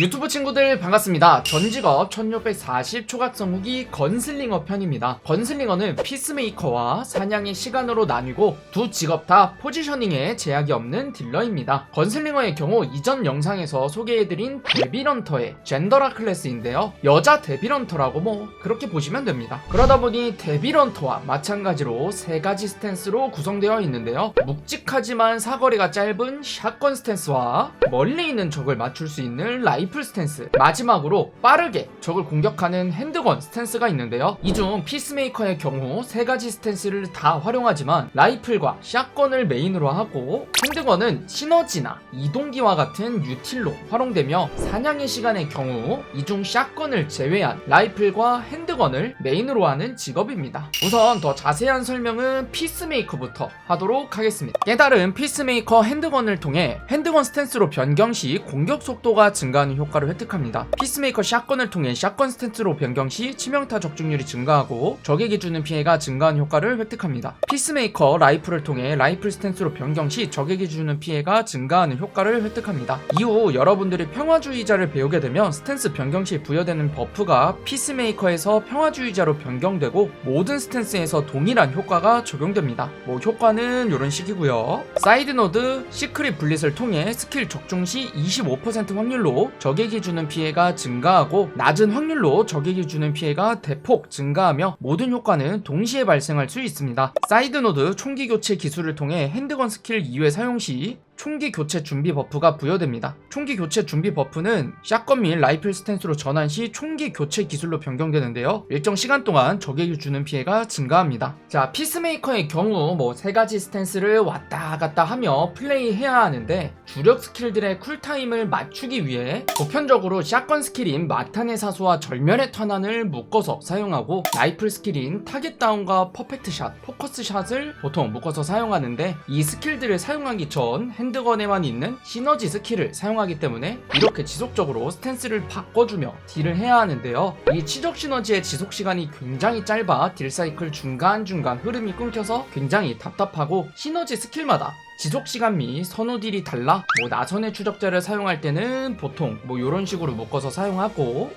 유튜브 친구들 반갑습니다. 전직업 1640 초각성 후기 건슬링어 편입니다. 건슬링어는 피스메이커와 사냥의 시간으로 나뉘고 두 직업 다 포지셔닝에 제약이 없는 딜러입니다. 건슬링어의 경우 이전 영상에서 소개해드린 데빌런터의 젠더라 클래스인데요. 여자 데빌런터라고 뭐 그렇게 보시면 됩니다. 그러다 보니 데빌런터와 마찬가지로 세 가지 스탠스로 구성되어 있는데요. 묵직하지만 사거리가 짧은 샷건 스탠스와 멀리 있는 적을 맞출 수 있는 라이 플 스탠스. 마지막으로 빠르게 적을 공격하는 핸드건 스탠스가 있는데요. 이 중 피스메이커의 경우 세 가지 스탠스를 다 활용하지만 라이플과 샷건을 메인으로 하고 핸드건은 시너지나 이동기와 같은 유틸로 활용되며 사냥의 시간의 경우 이 중 샷건을 제외한 라이플과 핸드건을 메인으로 하는 직업입니다. 우선 더 자세한 설명은 피스메이커부터 하도록 하겠습니다. 깨달은 피스메이커 핸드건을 통해 핸드건 스탠스로 변경 시 공격 속도가 증가하는 효과를 획득합니다. 피스메이커 샷건을 통해 샷건 스탠스로 변경 시 치명타 적중률이 증가하고 적에게 주는 피해가 증가하는 효과를 획득합니다. 피스메이커 라이플을 통해 라이플 스탠스로 변경 시 적에게 주는 피해가 증가하는 효과를 획득합니다. 이후 여러분들이 평화주의자를 배우게 되면 스탠스 변경 시 부여되는 버프가 피스메이커에서 평화주의자로 변경되고 모든 스탠스에서 동일한 효과가 적용됩니다. 뭐 효과는 이런 식이고요. 사이드 노드 시크릿 블릿을 통해 스킬 적중 시 25% 확률로 적에게 주는 피해가 증가하고 낮은 확률로 적에게 주는 피해가 대폭 증가하며 모든 효과는 동시에 발생할 수 있습니다. 사이드 노드 총기 교체 기술을 통해 핸드건 스킬 2회 사용 시 총기 교체 준비 버프가 부여됩니다. 총기 교체 준비 버프는 샷건 및 라이플 스탠스로 전환 시 총기 교체 기술로 변경되는데요. 일정 시간 동안 적에게 주는 피해가 증가합니다. 자, 피스메이커의 경우 뭐 세 가지 스탠스를 왔다 갔다 하며 플레이해야 하는데 주력 스킬들의 쿨타임을 맞추기 위해 보편적으로 샷건 스킬인 마탄의 사수와 절멸의 탄환을 묶어서 사용하고 라이플 스킬인 타겟 다운과 퍼펙트 샷, 포커스 샷을 보통 묶어서 사용하는데 이 스킬들을 사용하기 전 핸드건에만 있는 시너지 스킬을 사용하기 때문에 이렇게 지속적으로 스탠스를 바꿔주며 딜을 해야 하는데요. 이 치적 시너지의 지속 시간이 굉장히 짧아 딜 사이클 중간중간 흐름이 끊겨서 굉장히 답답하고 시너지 스킬마다 지속 시간 및 선호 딜이 달라 뭐 나선의 추적자를 사용할 때는 보통 뭐 이런 식으로 묶어서 사용하고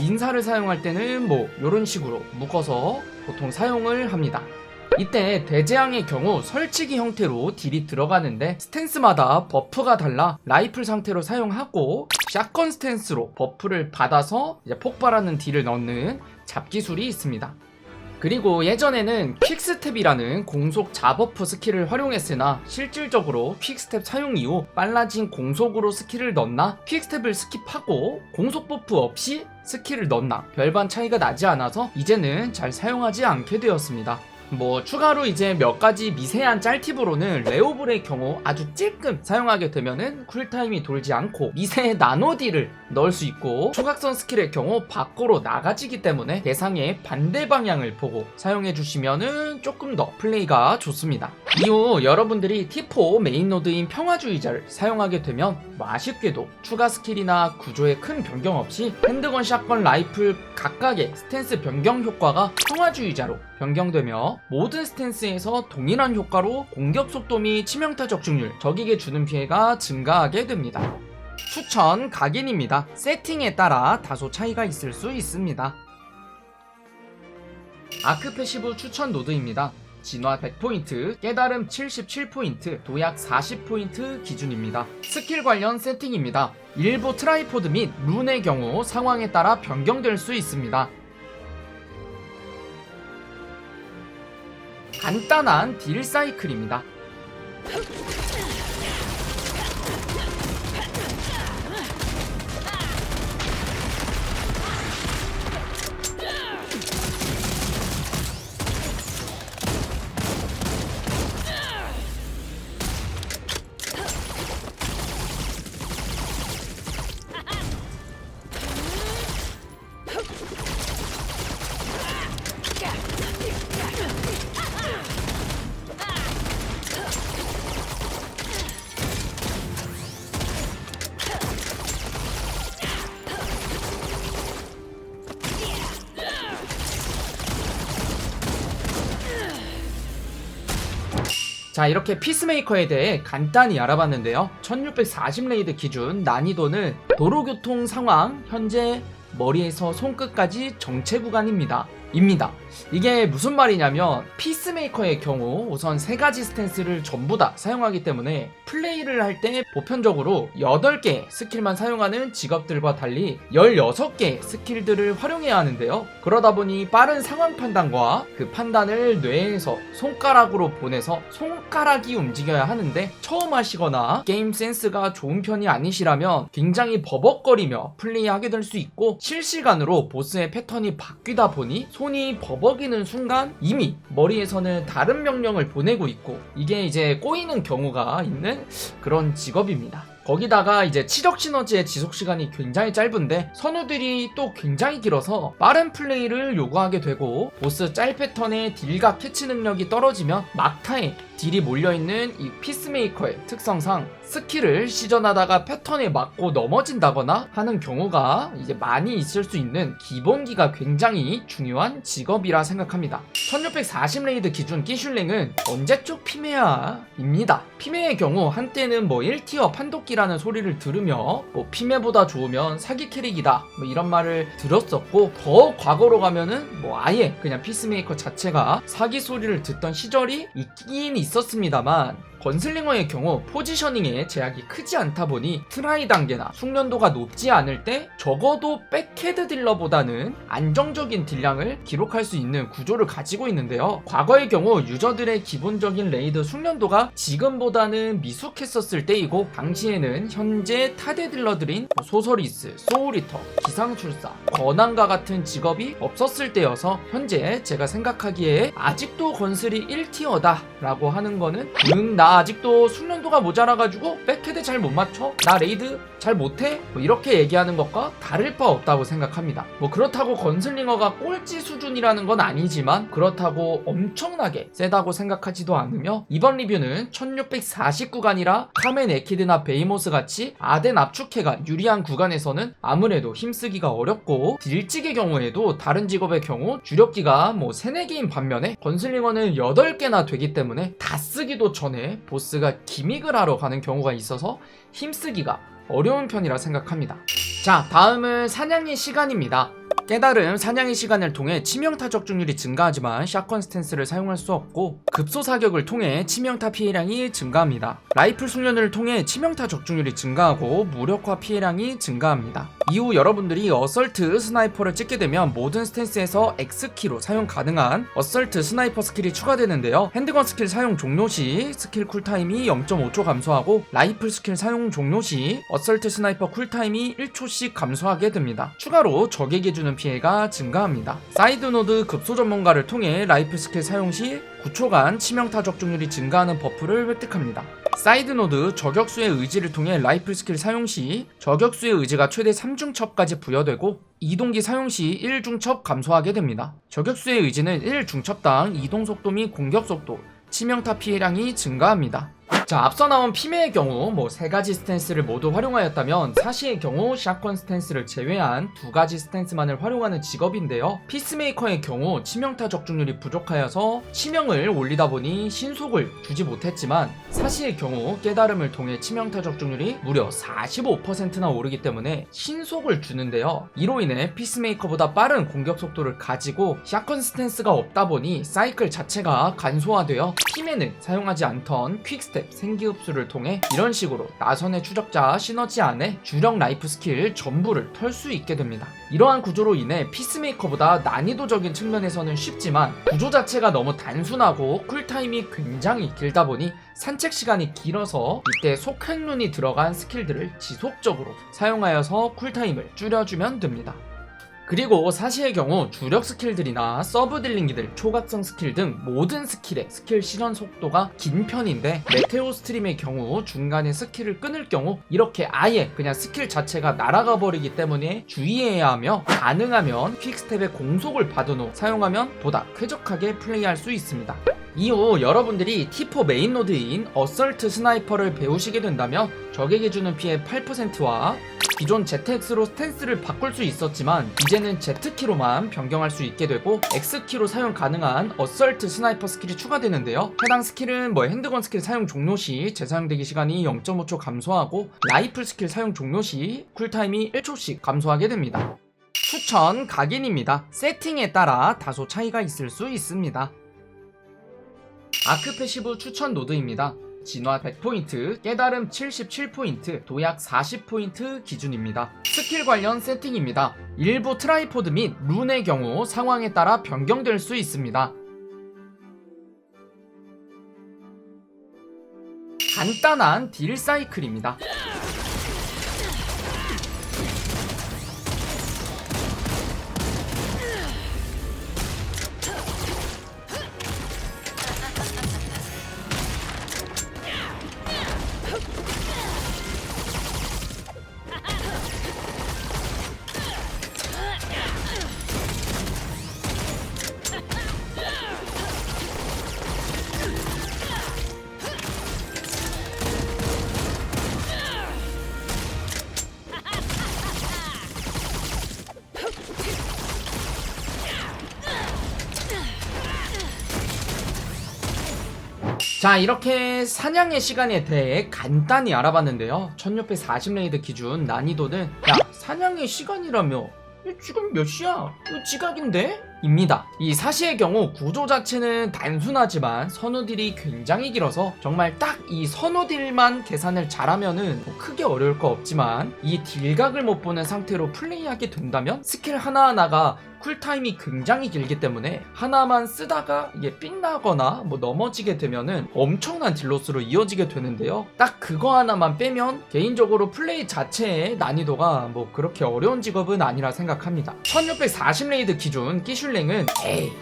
민사를 사용할 때는 뭐 이런 식으로 묶어서 보통 사용을 합니다. 이때 대재앙의 경우 설치기 형태로 딜이 들어가는데 스탠스마다 버프가 달라 라이플 상태로 사용하고 샷건 스탠스로 버프를 받아서 폭발하는 딜을 넣는 잡기술이 있습니다. 그리고 예전에는 퀵스텝이라는 공속 자버프 스킬을 활용했으나 실질적으로 퀵스텝 사용 이후 빨라진 공속으로 스킬을 넣나 퀵스텝을 스킵하고 공속 버프 없이 스킬을 넣나 별반 차이가 나지 않아서 이제는 잘 사용하지 않게 되었습니다. 뭐 추가로 이제 몇 가지 미세한 짤팁으로는 레오블의 경우 아주 찔끔 사용하게 되면은 쿨타임이 돌지 않고 미세 나노딜을 넣을 수 있고 초각선 스킬의 경우 밖으로 나가지기 때문에 대상의 반대 방향을 보고 사용해 주시면은 조금 더 플레이가 좋습니다. 이후 여러분들이 T4 메인 노드인 평화주의자를 사용하게 되면 뭐 아쉽게도 추가 스킬이나 구조에 큰 변경 없이 핸드건 샷건 라이플 각각의 스탠스 변경 효과가 평화주의자로 변경되며 모든 스탠스에서 동일한 효과로 공격 속도 및 치명타 적중률, 적에게 주는 피해가 증가하게 됩니다. 추천 각인입니다. 세팅에 따라 다소 차이가 있을 수 있습니다. 아크 패시브 추천 노드입니다. 진화 100포인트, 깨달음 77포인트, 도약 40포인트 기준입니다. 스킬 관련 세팅입니다. 일부 트라이포드 및 룬의 경우 상황에 따라 변경될 수 있습니다. 간단한 딜 사이클입니다. 자 이렇게 피스메이커에 대해 간단히 알아봤는데요. 1640 레이드 기준 난이도는 도로교통 상황 현재 머리에서 손끝까지 정체 구간입니다 입니다 이게 무슨 말이냐면 피스메이커의 경우 우선 세 가지 스탠스를 전부 다 사용하기 때문에 플레이를 할 때 보편적으로 8개 스킬만 사용하는 직업들과 달리 16개 스킬들을 활용해야 하는데요. 그러다 보니 빠른 상황 판단과 그 판단을 뇌에서 손가락으로 보내서 손가락이 움직여야 하는데 처음 하시거나 게임 센스가 좋은 편이 아니시라면 굉장히 버벅거리며 플레이하게 될 수 있고 실시간으로 보스의 패턴이 바뀌다 보니 손이 버벅이는 순간 이미 머리에서는 다른 명령을 보내고 있고 이게 이제 꼬이는 경우가 있는 그런 직업입니다. 거기다가 이제 치력 시너지의 지속 시간이 굉장히 짧은데 선우들이 또 굉장히 길어서 빠른 플레이를 요구하게 되고 보스 짤 패턴의 딜과 캐치 능력이 떨어지면 막타에 딜이 몰려있는 이 피스메이커의 특성상 스킬을 시전하다가 패턴에 맞고 넘어진다거나 하는 경우가 이제 많이 있을 수 있는 기본기가 굉장히 중요한 직업이라 생각합니다. 1640 레이드 기준 끼슐랭은 언제적 피메아입니다. 피메의 경우 한때는 뭐 1티어 판독기 라는 소리를 들으며 뭐 피메보다 좋으면 사기 캐릭이다 뭐 이런 말을 들었었고 더 과거로 가면은 뭐 아예 그냥 피스메이커 자체가 사기 소리를 듣던 시절이 있긴 있었습니다만 건슬링어의 경우 포지셔닝에 제약이 크지 않다 보니 트라이 단계나 숙련도가 높지 않을 때 적어도 백헤드 딜러보다는 안정적인 딜량을 기록할 수 있는 구조를 가지고 있는데요. 과거의 경우 유저들의 기본적인 레이드 숙련도가 지금보다는 미숙했었을 때이고 당시에는 현재 타대 딜러들인 소서리스, 소울리터, 기상술사, 권한과 같은 직업이 없었을 때여서 현재 제가 생각하기에 아직도 건슬이 1티어다 라고 하는 거는 응나 아직도 숙련도가 모자라가지고 백헤드 잘 못 맞춰? 나 레이드 잘 못해? 뭐 이렇게 얘기하는 것과 다를 바 없다고 생각합니다. 뭐 그렇다고 건슬링어가 꼴찌 수준이라는 건 아니지만 그렇다고 엄청나게 세다고 생각하지도 않으며 이번 리뷰는 1649구간이라 카멘 에키드나 베이모스 같이 아덴 압축해가 유리한 구간에서는 아무래도 힘쓰기가 어렵고 딜찍의 경우에도 다른 직업의 경우 주력기가 뭐 3, 4개인 반면에 건슬링어는 8개나 되기 때문에 다 쓰기도 전에 보스가 기믹을 하러 가는 경우가 있어서 힘쓰기가 어려운 편이라 생각합니다. 자, 다음은 사냥의 시간입니다. 깨달음 사냥의 시간을 통해 치명 타 적 중률이 증가하지만 샷건 스탠스를 사용할 수 없고 급소 사격을 통해 치명타 피해량이 증가합니다. 라이플 숙련을 통해 치명타 적중률이 증가하고 무력화 피해량이 증가합니다. 이후 여러분들이 어설트 스나이퍼를 찍게 되면 모든 스탠스에서 X키로 사용 가능한 어설트 스나이퍼 스킬이 추가되는데요. 핸드건 스킬 사용 종료 시 스킬 쿨타임이 0.5초 감소하고 라이플 스킬 사용 종료 시 어설트 스나이퍼 쿨타임이 1초씩 감소하게 됩니다. 추가로 적에게 주는 피해가 증가합니다. 사이드 노드 급소 전문가를 통해 라이플 스킬 사용 시 9초간 치명타 적중률이 증가하는 버프를 획득합니다. 사이드 노드 저격수의 의지를 통해 라이플 스킬 사용 시 저격수의 의지가 최대 3중첩까지 부여되고 이동기 사용 시 1중첩 감소하게 됩니다. 저격수의 의지는 1중첩당 이동 속도 및 공격 속도, 치명타 피해량이 증가합니다. 자, 앞서 나온 피메의 경우 뭐 세 가지 스탠스를 모두 활용하였다면 사시의 경우 샷건 스탠스를 제외한 두 가지 스탠스만을 활용하는 직업인데요. 피스메이커의 경우 치명타 적중률이 부족하여서 치명을 올리다 보니 신속을 주지 못했지만 사시의 경우 깨달음을 통해 치명타 적중률이 무려 45%나 오르기 때문에 신속을 주는데요. 이로 인해 피스메이커보다 빠른 공격 속도를 가지고 샷건 스탠스가 없다 보니 사이클 자체가 간소화되어 피메는 사용하지 않던 퀵스텝 생기 흡수를 통해 이런 식으로 나선의 추적자 시너지 안에 주력 라이프 스킬 전부를 털 수 있게 됩니다. 이러한 구조로 인해 피스메이커보다 난이도적인 측면에서는 쉽지만 구조 자체가 너무 단순하고 쿨타임이 굉장히 길다 보니 산책 시간이 길어서 이때 속행룬이 들어간 스킬들을 지속적으로 사용하여서 쿨타임을 줄여주면 됩니다. 그리고 사시의 경우 주력 스킬들이나 서브 딜링기들, 초각성 스킬 등 모든 스킬의 스킬 실현 속도가 긴 편인데 메테오 스트림의 경우 중간에 스킬을 끊을 경우 이렇게 아예 그냥 스킬 자체가 날아가 버리기 때문에 주의해야 하며 가능하면 퀵스텝의 공속을 받은 후 사용하면 보다 쾌적하게 플레이할 수 있습니다. 이후 여러분들이 T4 메인 노드인 어설트 스나이퍼를 배우시게 된다면 적에게 주는 피해 8%와 기존 ZX로 스탠스를 바꿀 수 있었지만 이제는 Z키로만 변경할 수 있게 되고 X키로 사용 가능한 어설트 스나이퍼 스킬이 추가되는데요. 해당 스킬은 뭐 핸드건 스킬 사용 종료 시 재사용되기 시간이 0.5초 감소하고 라이플 스킬 사용 종료 시 쿨타임이 1초씩 감소하게 됩니다. 추천 각인입니다. 세팅에 따라 다소 차이가 있을 수 있습니다. 아크 패시브 추천 노드입니다. 진화 100포인트, 깨달음 77포인트, 도약 40포인트 기준입니다. 스킬 관련 세팅입니다. 일부 트라이포드 및 룬의 경우 상황에 따라 변경될 수 있습니다. 간단한 딜 사이클입니다. 자 이렇게 사냥의 시간에 대해 간단히 알아봤는데요 1640레이드 기준 난이도는 야 사냥의 시간이라며 지금 몇 시야? 지각인데? 입니다. 이 사시의 경우 구조 자체는 단순하지만 선우딜이 굉장히 길어서 정말 딱 이 선우딜만 계산을 잘하면은 뭐 크게 어려울 거 없지만 이 딜각을 못 보는 상태로 플레이하게 된다면 스킬 하나하나가 쿨타임이 굉장히 길기 때문에 하나만 쓰다가 이게 삥나거나 뭐 넘어지게 되면은 엄청난 딜로스로 이어지게 되는데요. 딱 그거 하나만 빼면 개인적으로 플레이 자체의 난이도가 뭐 그렇게 어려운 직업은 아니라 생각합니다. 1640레이드 기준 끼슐 랭은 에이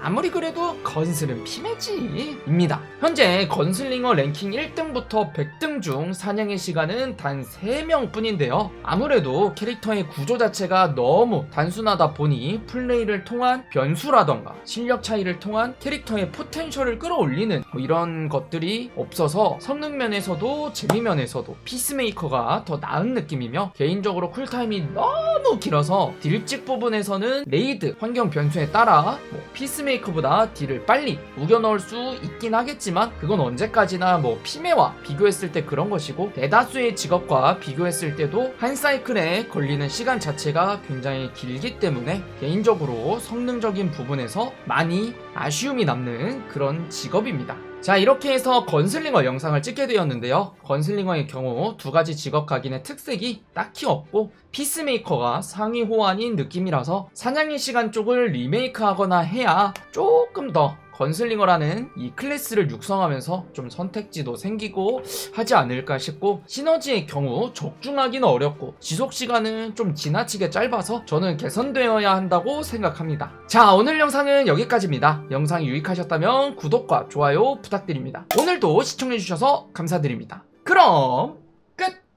아무리 그래도 건슬은 피매지 입니다. 현재 건슬링어 랭킹 1등부터 100등 중 사냥의 시간은 단 3명 뿐인데요. 아무래도 캐릭터의 구조 자체가 너무 단순하다 보니 플레이를 통한 변수라던가 실력 차이를 통한 캐릭터의 포텐셜을 끌어올리는 뭐 이런 것들이 없어서 성능 면에서도 재미 면에서도 피스메이커가 더 나은 느낌이며 개인적으로 쿨타임이 너무 길어서 딜찍 부분에서는 레이드 환경 변수에 따라 뭐 피스메이커 보다 딜을 빨리 우겨 넣을 수 있긴 하겠지만 그건 언제까지나 뭐 피메와 비교했을 때 그런 것이고 대다수의 직업과 비교했을 때도 한 사이클에 걸리는 시간 자체가 굉장히 길기 때문에 개인적으로 성능적인 부분에서 많이 아쉬움이 남는 그런 직업입니다. 자 이렇게 해서 건슬링어 영상을 찍게 되었는데요. 건슬링어의 경우 두 가지 직업 각인의 특색이 딱히 없고 피스메이커가 상위 호환인 느낌이라서 사냥의 시간 쪽을 리메이크하거나 해야 조금 더 건슬링어라는 이 클래스를 육성하면서 좀 선택지도 생기고 하지 않을까 싶고 시너지의 경우 적중하기는 어렵고 지속시간은 좀 지나치게 짧아서 저는 개선되어야 한다고 생각합니다. 자 오늘 영상은 여기까지입니다. 영상이 유익하셨다면 구독과 좋아요 부탁드립니다. 오늘도 시청해주셔서 감사드립니다. 그럼 끝!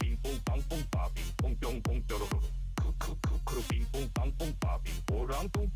빙뽕 빵뽕 빠빙 뽕뿅뽕 뾰로로 크크크 크루 빙뽕 빵뽕 빠빙 오랑뽕